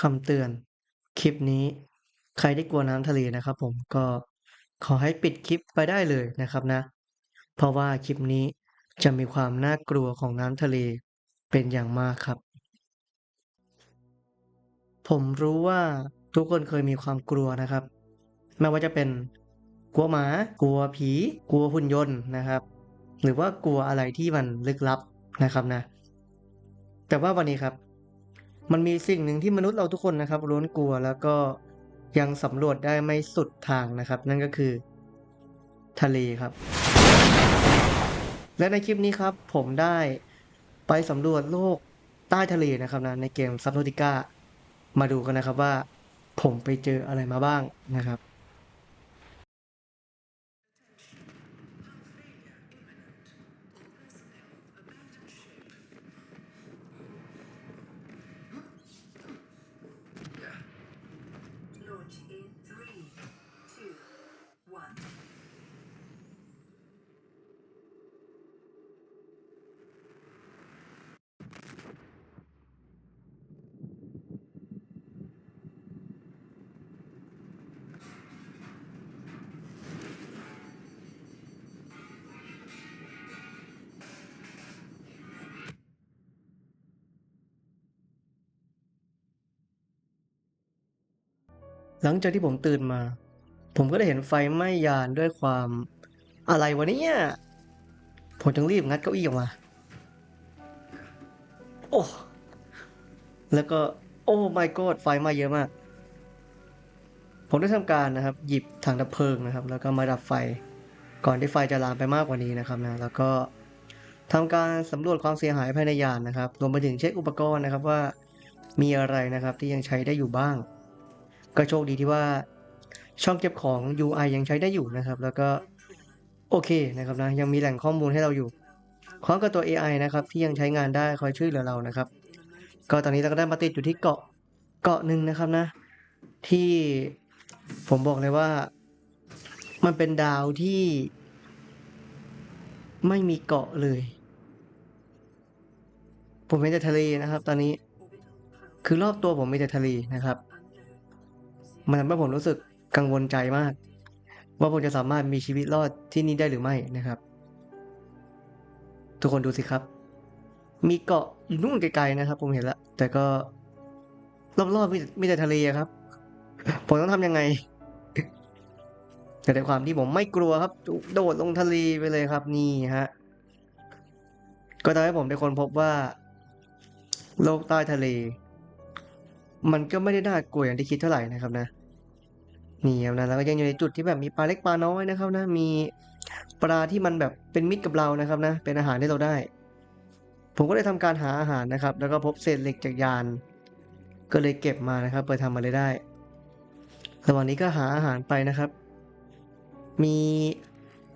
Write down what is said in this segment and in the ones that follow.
คำเตือน คลิปนี้ ใครที่กลัวน้ำทะเลนะครับ ผมก็ขอให้ปิดคลิปไปได้เลยนะครับนะ เพราะว่าคลิปนี้จะมีความน่ากลัวของน้ำทะเลเป็นอย่างมากครับ ผมรู้ว่าทุกคนเคยมีความกลัวนะครับ ไม่ว่าจะเป็นกลัวหมา กลัวผี กลัวหุ่นยนต์นะครับ หรือว่ากลัวอะไรที่มันลึกลับนะครับนะ แต่ว่าวันนี้ครับ มันมีสิ่งหนึ่งที่มนุษย์เราทุกคนนะครับล้วนกลัวแล้วก็ยังสำรวจได้ไม่สุดทางนะครับ นั่นก็คือ ทะเลครับ และในคลิปนี้ครับ ผมได้ไปสำรวจโลกใต้ทะเลนะครับนะในเกมซับโนติก้ามาดูกันนะครับว่า ผมไปเจออะไรมาบ้างนะครับ หลังจากที่ผมตื่นมา ผมก็ได้เห็นไฟไหม้ยานด้วยความอะไรวะเนี่ยผมจึงรีบงัดเก้าอี้ออกมา โอ้แล้วก็ โอ้ my god ไฟไหม้เยอะมาก ผมได้ทำการนะครับ หยิบถังดับเพลิงนะครับ แล้วก็มาดับไฟ ก่อนที่ไฟจะลามไปมากกว่านี้นะครับนะแล้วก็ทำการสำรวจความเสียหายภายในยานนะครับรวมไปถึงเช็คอุปกรณ์นะครับว่ามีอะไรนะครับที่ยังใช้ได้อยู่บ้าง ก็โชคดีที่ว่าช่องเก็บของ UI ยังใช้ได้อยู่นะครับ แล้วก็โอเคนะครับนะยังมีแหล่งข้อมูลให้เราอยู่พร้อมกับตัว AI นะครับ ที่ยังใช้งานได้คอยช่วยเหลือเรานะครับ ก็ตอนนี้เราก็ได้มาติดอยู่ที่เกาะเกาะหนึ่งนะครับนะ ที่ผมบอกเลยว่า มันเป็นดาวที่ ไม่มีเกาะเลย ผมเห็นแต่ทะเลนะครับ ตอนนี้คือรอบตัวผมมีแต่ทะเลนะครับ มันทำให้ผมรู้สึกกังวลใจมาก ว่าผมจะสามารถมีชีวิตรอดที่นี่ได้หรือไม่นะครับ ทุกคนดูสิครับ มีเกาะอยู่นู่นไกลๆนะครับ ผมเห็นแล้วแต่ก็รอบๆมีมีแต่ทะเลครับ ผมต้องทำยังไง แต่ในความที่ผมไม่กลัวครับ โดดลงทะเลไปเลยครับ นี่ฮะก็ทำให้ผมได้คนพบว่า โลกใต้ทะเล มันก็ไม่ได้น่ากลัวอย่างที่คิดเท่าไหร่นะครับนะ นี่ครับนะแล้วก็ยังอยู่ในจุดที่แบบมีปลาเล็กปลาน้อยนะครับนะมีปลาที่มันแบบเป็นมิตรกับเรานะครับนะเป็นอาหารที่เราได้ ผมก็เลยทำการหาอาหารนะครับ แล้วก็พบเศษเหล็กจากยาน ก็เลยเก็บมานะครับเปิดทำอะไรได้ระหว่างนี้ก็หาอาหารไปนะครับ มี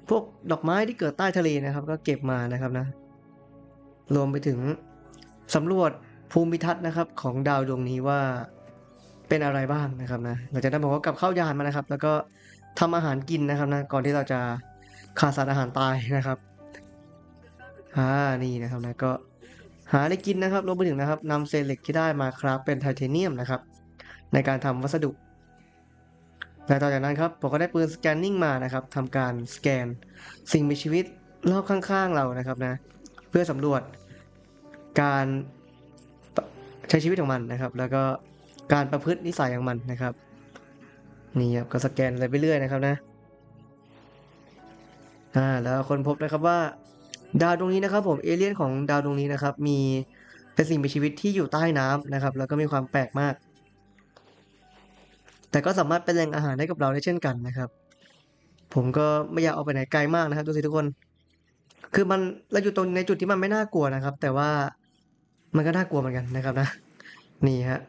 พวกดอกไม้ที่เกิดใต้ทะเลนะครับ ก็เก็บมานะครับนะ รวมไปถึงสำรวจภูมิทัศน์นะครับของดาวดวงนี้ว่า เป็นอะไรบ้างนะครับนะเราจะได้นบอกว่ากลับเข้ายานมานะครับ แล้วก็ทำอาหารกินนะครับนะก่อนที่เราจะขาดสารอาหารตายนะครับอ่านี่นะครับนะก็หาได้กินนะครับรวมไปถึงนะครับนำเศษเหล็กที่ได้มาครับเป็นไทเทเนียมนะครับ ในการทำวัสดุและต่อจากนั้นครับผมก็ได้ปืนสแกนนิ่งมานะครับทำการสแกนสิ่งมีชีวิตรอบข้างๆเรานะครับนะเพื่อสำรวจการใช้ชีวิตของมันนะครับ แล้วก็ การประพฤตินิสัยของมันนะครับ นี่ครับก็สแกนอะไรไปเรื่อยนะครับนะอ่าแล้วคนพบนะครับว่า ดาวดวงนี้นะครับ ผมเอเลี่ยนของดาวดวงนี้นะครับ มีเป็นสิ่งมีชีวิตที่อยู่ใต้น้ำนะครับ แล้วก็มีความแปลกมาก แต่ก็สามารถเป็นแหล่งอาหารให้กับเราได้เช่นกันนะครับ ผมก็ไม่อยากเอาไปไหนไกลมากนะครับดูสิทุกคน คือมันเราอยู่ตรงในจุดที่มันไม่น่ากลัวนะครับ แต่ว่ามันก็น่ากลัวเหมือนกันนะครับนะ นี่ฮะ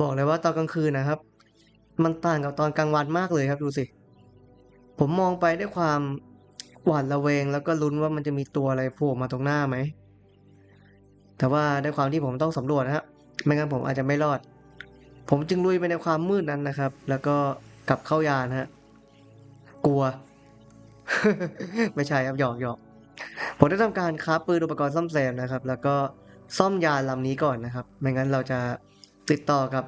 บอกเลยว่าตอนกลางคืนนะครับ มันต่างกับตอนกลางวันมากเลยครับดูสิ ผมมองไปด้วยความหวาดระแวงแล้วก็ลุ้นว่ามันจะมีตัวอะไรโผล่มาตรงหน้าไหม แต่ว่าด้วยความที่ผมต้องสำรวจนะครับไม่งั้นผมอาจจะไม่รอด ผมจึงลุยไปในความมืดนั้นนะครับ แล้วก็กลับเข้ายานฮะ กลัว ไม่ใช่ครับหยอกหยอกผมได้ทำการคราปืนอุปกรณ์ซ่อมแซมนะครับ แล้วก็ซ่อมยานลำนี้ก่อนนะครับ ไม่งั้นเราจะ ติดต่อกับ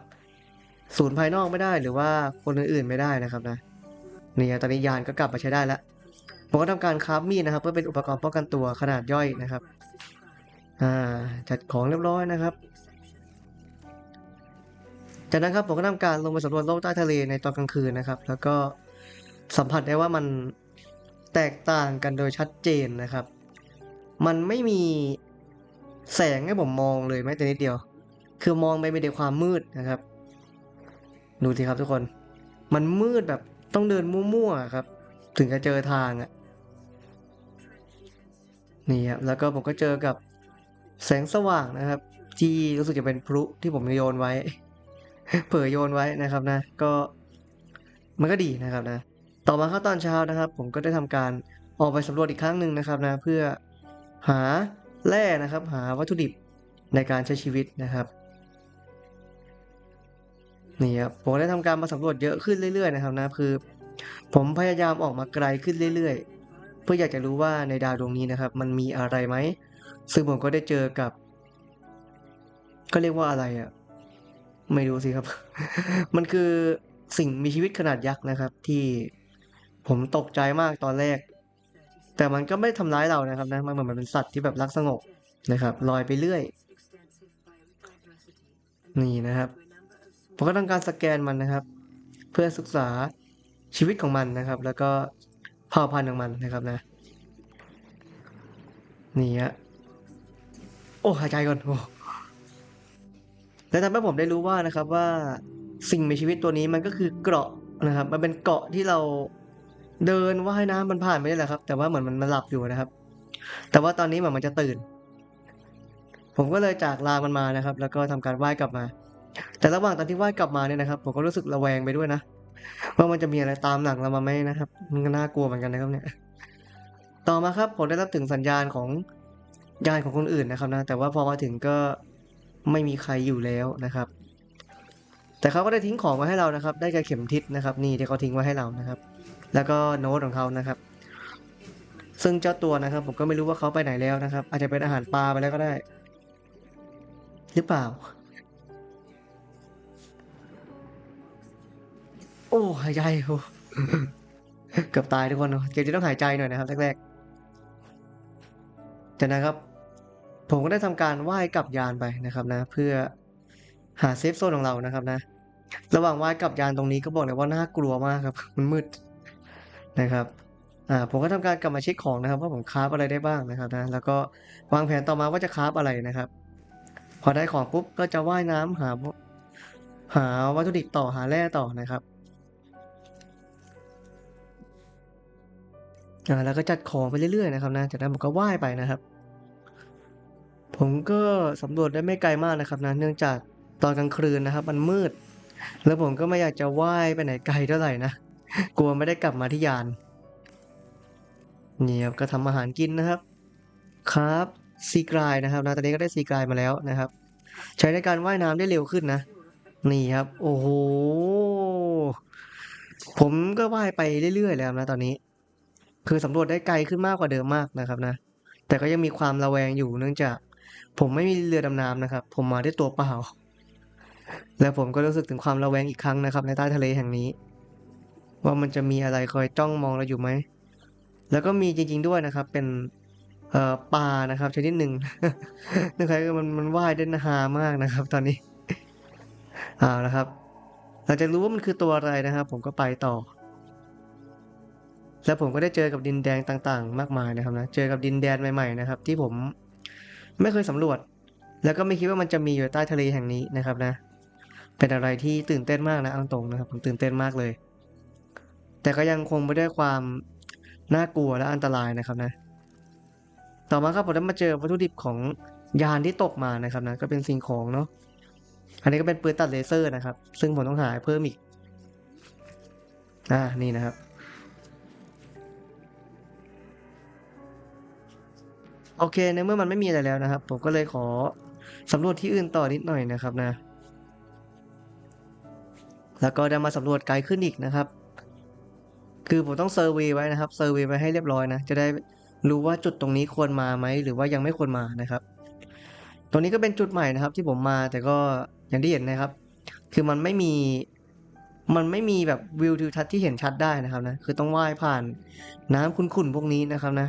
ศูนย์ภายนอกไม่ได้หรือว่าคนอื่นๆไม่ได้นะครับนะนี่ตอนนี้ยานก็กลับมาใช้ได้แล้วผมก็ทำการคราฟมีดนะครับเพื่อเป็นอุปกรณ์ป้องกันตัวขนาดย่อยนะครับอ่าจัดของเรียบร้อยนะครับ จากนั้นครับผมก็ทำการลงไปสำรวจโลกใต้ทะเลในตอนกลางคืนนะครับ แล้วก็สัมผัสได้ว่ามันแตกต่างกันโดยชัดเจนนะครับ มันไม่มีแสงให้ผมมองเลยแม้แต่นิดเดียว คือมองไปไม่ได้ความมืดนะครับ ดูสิครับทุกคน มันมืดแบบต้องเดินมั่วๆครับ ถึงจะเจอทางอะ่ะนี่ครับแล้วก็ผมก็เจอกับแสงสว่างนะครับ ที่รู้สึกจะเป็นพลุที่ผมโยนไว้ เผยโยนไว้นะครับนะ ก็มันก็ดีนะครับนะ ต่อมาครับตอนเช้านะครับ ผมก็ได้ทำการออกไปสำรวจอีกครั้งหนึ่งนะครับนะ เพื่อหาแร่นะครับ หาวัตถุดิบในการใช้ชีวิตนะครับ นี่ครับผมได้ทำการมาสำรวจเยอะขึ้นเรื่อยๆนะครับนะคือ ผมพยายามออกมาไกลขึ้นเรื่อยๆ เพื่ออยากจะรู้ว่าในดาวดวงนี้นะครับ มันมีอะไรไหมซึ่งผมก็ได้เจอกับ ก็เรียกว่าอะไรอะ่ะไม่รู้สิครับ มันคือสิ่งมีชีวิตขนาดยักษ์นะครับ ที่ผมตกใจมากตอนแรก แต่มันก็ไม่ทำร้ายเรานะครับนะมันเหมือนมันเป็นสัตว์ที่แบบรักสงบนะครับลอยไปเรื่อย นี่นะครับ ผมก็ต้องการสแกนมันนะครับ เพื่อศึกษาชีวิตของมันนะครับ แล้วก็เผ่าพันธุ์ของมันนะครับนะนี่ฮะโอ้หายใจก่อนโอ้และทำให้ผมได้รู้ว่านะครับว่าสิ่งมีชีวิตตัวนี้มันก็คือเกราะนะครับ มันเป็นเกาะที่เราเดินว่ายน้ำมันผ่านไปได้แหละครับ แต่ว่าเหมือนมันมันหลับอยู่นะครับ แต่ว่าตอนนี้เหมือนมันจะตื่น ผมก็เลยจากลามันมานะครับ แล้วก็ทำการว่ายกลับมา แต่ระหว่างตอนที่วายกลับมาเนี่ยนะครับ ผมก็รู้สึกระแวงไปด้วยนะว่ามันจะมีอะไรตามหลังเรามาไหมนะครับ มันก็น่ากลัวเหมือนกันนะครับเนี่ย ต่อมาครับผมได้รับถึงสัญญาณของยานของคนอื่นนะครับนะ แต่ว่าพอมาถึงก็ไม่มีใครอยู่แล้วนะครับ แต่เขาก็ได้ทิ้งของมาให้เรานะครับ ได้แก่เข็มทิศนะครับ นี่ที่เขาทิ้งไว้ให้เรานะครับ แล้วก็โน้ตของเขานะครับ ซึ่งเจ้าตัวนะครับ ผมก็ไม่รู้ว่าเขาไปไหนแล้วนะครับ อาจจะเป็นอาหารปลาไปแล้วก็ได้ หรือเปล่า โอ้หายใจโอ้เกือบตายทุกคนเนอะเกมจะต้องหายใจหน่อยนะครับแรกๆจากนั้นครับ ผมก็ได้ทำการว่ายกลับยานไปนะครับนะ เพื่อหาเซฟโซนของเรานะครับนะ ระหว่างว่ายกลับยานตรงนี้ก็บอกเลยว่าน่ากลัวมากครับ มันมืดนะครับอ่าผมก็ทำการกลับมาเช็คของนะครับว่าผมคราฟอะไรได้บ้างนะครับนะแล้วก็วางแผนต่อมาว่าจะคราฟอะไรนะครับ พอได้ของปุ๊บก็จะว่ายน้ำหาหาวัตถุดิบต่อหาแร่ต่อนะครับ อ่าแล้วก็จัดของไปเรื่อยๆนะครับนะจากนั้นผมก็ว่ายไปนะครับ ผมก็สำรวจได้ไม่ไกลมากนะครับนะเนื่องจากตอนกลางคืนนะครับ มันมืด แล้วผมก็ไม่อยากจะว่ายไปไหนไกลเท่าไหร่นะกลัวไม่ได้กลับมาที่ยานนี่ครับก็ทำอาหารกินนะครับ ครับซีกรายนะครับนะตอนนี้ก็ได้ซีกรายมาแล้วนะครับ ใช้ในการว่ายน้ำได้เร็วขึ้นนะ นี่ครับ โอ้โหผมก็ว่ายไปเรื่อยๆแล้วนะตอนนี้ คือสำรวจได้ไกลขึ้นมากกว่าเดิมมากนะครับนะ แต่ก็ยังมีความระแวงอยู่เนื่องจาก ผมไม่มีเรือดำน้ำนะครับ ผมมาด้วยตัวเปล่า และผมก็รู้สึกถึงความระแวงอีกครั้งนะครับ ในใต้ทะเลแห่งนี้ ว่ามันจะมีอะไรคอยจ้องมองเราอยู่ไหม แล้วก็มีจริง ๆด้วยนะครับ เป็นเอ่อปลานะครับชนิดหนึ่งนะครับมันมันว่ายได้นามากนะครับ ตอนนี้เอาละครับหลังจากรู้ว่ามันคือตัวอะไรนะครับ ผมก็ไปต่อ แล้วผมก็ได้เจอกับดินแดนต่างๆ มากมายนะครับนะ เจอกับดินแดนใหม่ๆนะครับ ที่ผมไม่เคยสำรวจ แล้วก็ไม่คิดว่ามันจะมีอยู่ใต้ทะเลแห่งนี้นะครับนะ เป็นอะไรที่ตื่นเต้นมากนะเอาตรงนะครับผมตื่นเต้นมากเลย แต่ก็ยังคงไม่ได้ความน่ากลัวและอันตรายนะครับนะ ต่อมาครับผมได้มาเจอวัตถุดิบของยานที่ตกมานะครับนะก็เป็นสิ่งของเนาะอันนี้ก็เป็นปืนตัดเลเซอร์นะครับ ซึ่งผมต้องหาเพิ่มอีก อ่านี่นะครับ โอเคในเมื่อมันไม่มีอะไรแล้วนะครับ ผมก็เลยขอสำรวจที่อื่นต่อนิดหน่อยนะครับนะ แล้วก็ได้มาสำรวจไกลขึ้นอีกนะครับ คือผมต้องเซอร์เวย์ไว้นะครับเซอร์เวย์ไว้ให้เรียบร้อยนะ จะได้รู้ว่าจุดตรงนี้ควรมาไหมหรือว่ายังไม่ควรมานะครับ ตรงนี้ก็เป็นจุดใหม่นะครับ ที่ผมมาแต่ก็อย่างที่เห็นนะครับ คือมันไม่มีมันไม่มีแบบวิวทิวทัศน์ที่เห็นชัดได้นะครับนะ คือต้องว่ายผ่านน้ำขุ่นๆพวกนี้นะครับนะ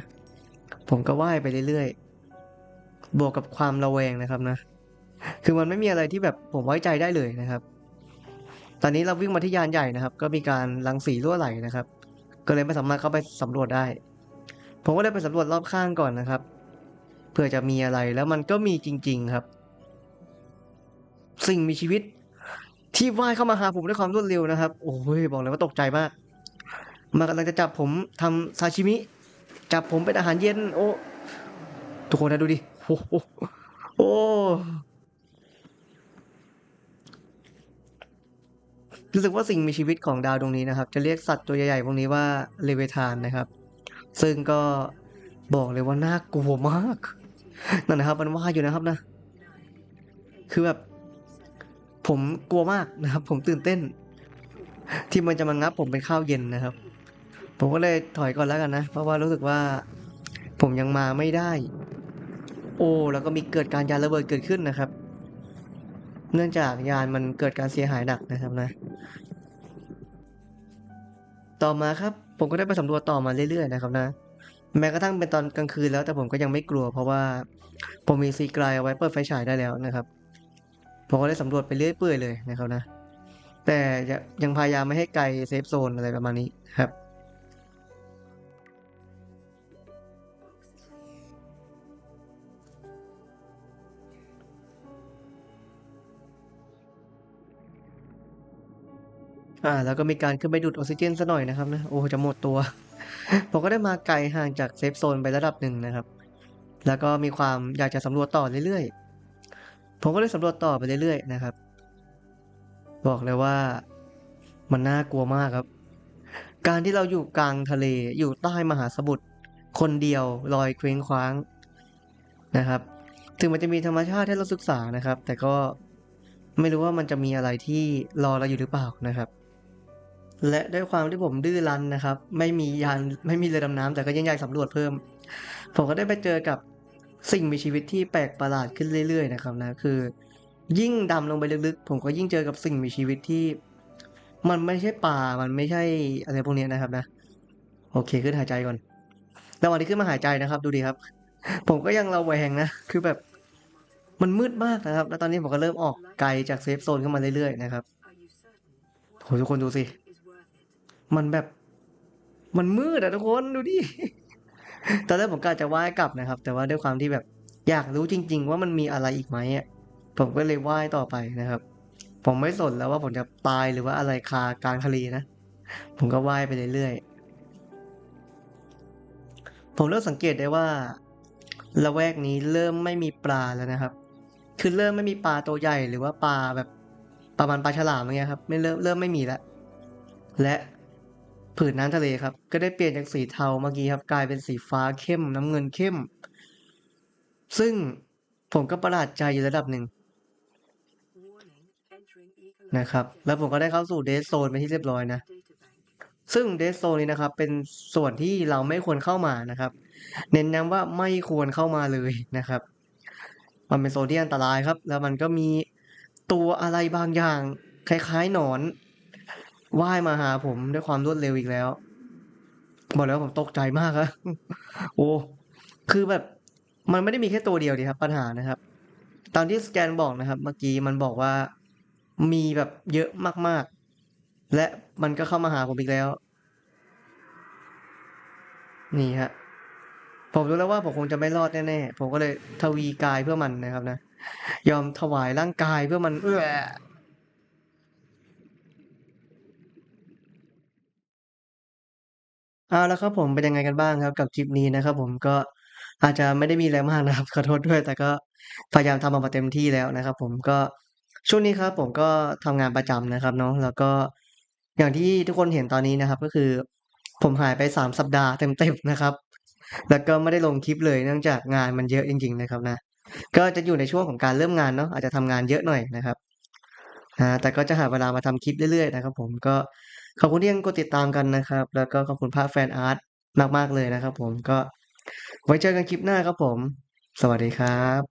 ผมก็ว่ายไปเรื่อยๆ บวกกับความระแวงนะครับนะ คือมันไม่มีอะไรที่แบบผมไว้ใจได้เลยนะครับ ตอนนี้เราวิ่งมาที่ยานใหญ่นะครับ ก็มีการรังสีรั่วไหลนะครับ ก็เลยไม่สามารถเข้าไปสำรวจได้ ผมก็ได้ไปสำรวจรอบข้างก่อนนะครับเผื่อจะมีอะไรแล้วมันก็มีจริง ๆครับ สิ่งมีชีวิตที่ว่ายเข้ามาหาผมด้วยความรวดเร็วนะครับ โอ้ยบอกเลยว่าตกใจมาก มันกำลังจะจับผมทำซาชิมิ จับผมเป็นอาหารเย็น โอ้ทุกคนนะดูดิโอ้โอ้รู้สึกว่าสิ่งมีชีวิตของดาวดวงนี้นะครับ จะเรียกสัตว์ตัวใหญ่ๆพวกนี้ว่าเลเวทานนะครับ ซึ่งก็บอกเลยว่าน่ากลัวมากนั่นนะครับ มันว่าอยู่นะครับนะ คือแบบ ผมกลัวมากนะครับ ผมตื่นเต้น ที่มันจะมางับผมเป็นข้าวเย็นนะครับ ผมก็เลยถอยก่อนแล้วกันนะ เพราะว่ารู้สึกว่าผมยังมาไม่ได้ โอ้ แล้วก็มีเกิดการยานระเบิดเกิดขึ้นนะครับ เนื่องจากยานมันเกิดการเสียหายหนักนะครับนะ ต่อมาครับผมก็ได้ไปสำรวจต่อมาเรื่อยๆนะครับนะ แม้กระทั่งเป็นตอนกลางคืนแล้วแต่ผมก็ยังไม่กลัว เพราะว่าผมมีซีไกลเอาไว้เปิดไฟฉายได้แล้วนะครับผมก็ได้สำรวจไปเรื่อยเปื่อยเลยนะครับนะ แต่ยังยังพยายามไม่ให้ไกลเซฟโซนอะไรประมาณนี้ครับ อ่า แล้วก็มีการขึ้นไปดูดออกซิเจนซะหน่อยนะครับนะโอ้จะหมดตัว ผมก็ได้มาไกลห่างจากเซฟโซนไประดับหนึ่งนะครับ แล้วก็มีความอยากจะสำรวจต่อเรื่อยๆ ผมก็เลยสำรวจต่อไปเรื่อยๆนะครับ บอกเลยว่ามันน่ากลัวมากครับ การที่เราอยู่กลางทะเลอยู่ใต้มหาสมุทรคนเดียวลอยเคว้งคว้างนะครับ ถึงมันจะมีธรรมชาติให้เราศึกษานะครับ แต่ก็ไม่รู้ว่ามันจะมีอะไรที่รอเราอยู่หรือเปล่านะครับ และด้วยความที่ผมดื้อรั้นนะครับ ไม่มียานไม่มีเรือดำน้ำแต่ก็ยังอยากสำรวจเพิ่ม ผมก็ได้ไปเจอกับสิ่งมีชีวิตที่แปลกประหลาดขึ้นเรื่อยๆนะครับนะคือ ยิ่งดำลงไปลึกๆ ผมก็ยิ่งเจอกับสิ่งมีชีวิตที่ มันไม่ใช่ป่ามันไม่ใช่อะไรพวกนี้นะครับนะ โอเคขึ้นหายใจก่อนระหว่างที่ขึ้นมาหายใจนะครับ ดูดีครับ ผมก็ยังระแวงนะคือแบบมันมืดมากนะครับ แล้วตอนนี้ผมก็เริ่มออกไกลจากเซฟโซนเข้ามาเรื่อยๆนะครับโหทุกคนดูสิ มันแบบ มันมืดอะทุกคนดูดิ ตอนแรกผมกะจะว่ายกลับนะครับ แต่ว่าด้วยความที่แบบ อยากรู้จริง ๆ ว่ามันมีอะไรอีกไหมอะผมก็เลยว่ายต่อไปนะครับ ผมไม่สนแล้วว่าผมจะตายหรือว่าอะไรคากลางทะเลนะ ผมก็ว่ายไปเรื่อยๆ ผมเริ่มสังเกตได้ว่าละแวกนี้เริ่มไม่มีปลาแล้วนะครับ คือเริ่มไม่มีปลาตัวใหญ่หรือว่าปลาแบบประมาณปลาฉลามอย่างเงี้ยครับ ไม่เริ่มเริ่มไม่มีแล้วและ ผืนน้ำทะเลครับ ก็ได้เปลี่ยนจากสีเทาเมื่อกี้ครับกลายเป็นสีฟ้าเข้มน้ำเงินเข้ม ซึ่งผมก็ประหลาดใจอยู่ระดับหนึ่งนะครับ แล้วผมก็ได้เข้าสู่เดสโซนไปที่เรียบร้อยนะ ซึ่งเดสโซนนี้นะครับ เป็นส่วนที่เราไม่ควรเข้ามานะครับ เน้นย้ำว่าไม่ควรเข้ามาเลยนะครับ มันเป็นโซนที่อันตรายครับ แล้วมันก็มีตัวอะไรบางอย่าง คล้ายๆหนอน ว่ายมาหาผมด้วยความรวดเร็วอีกแล้ว บอกแล้วผมตกใจมากครับโอ้คือแบบ มันไม่ได้มีแค่ตัวเดียวดีครับ ปัญหานะครับตามที่สแกนบอกนะครับ เมื่อกี้มันบอกว่ามีแบบเยอะมากๆ และมันก็เข้ามาหาผมอีกแล้ว นี่ฮะผมรู้แล้วว่าผมคงจะไม่รอดแน่ๆ ผมก็เลยทวีกายเพื่อมันนะครับนะ ยอมถวายร่างกายเพื่อมันเออ อา และครับผม เป็นยังไงกันบ้างครับกับคลิปนี้นะครับผม ก็อาจจะไม่ได้มีอะไรมากนะครับ ขอโทษด้วย แต่ก็พยายามทำออกมาเต็มที่แล้วนะครับผม ก็ ช่วงนี้ครับผมก็ทำงานประจำนะครับเนาะ แล้วก็อย่างที่ทุกคนเห็นตอนนี้นะครับ ก็คือผมหายไปสามสัปดาห์เต็ม ๆ นะครับ แล้วก็ไม่ได้ลงคลิปเลย เนื่องจากงานมันเยอะจริง ๆ นะครับนะ ก็จะอยู่ในช่วงของการเริ่มงานเนาะ อาจจะทำงานเยอะหน่อยนะครับ อา แต่ก็จะหาเวลามาทำคลิปเรื่อย ๆ นะครับผม ก็ ขอบคุณที่ยังกดติดตามกันนะครับ แล้วก็ขอบคุณภาพแฟนอาร์ตมาก ๆ เลยนะครับผมก็ไว้เจอกันคลิปหน้าครับผม สวัสดีครับ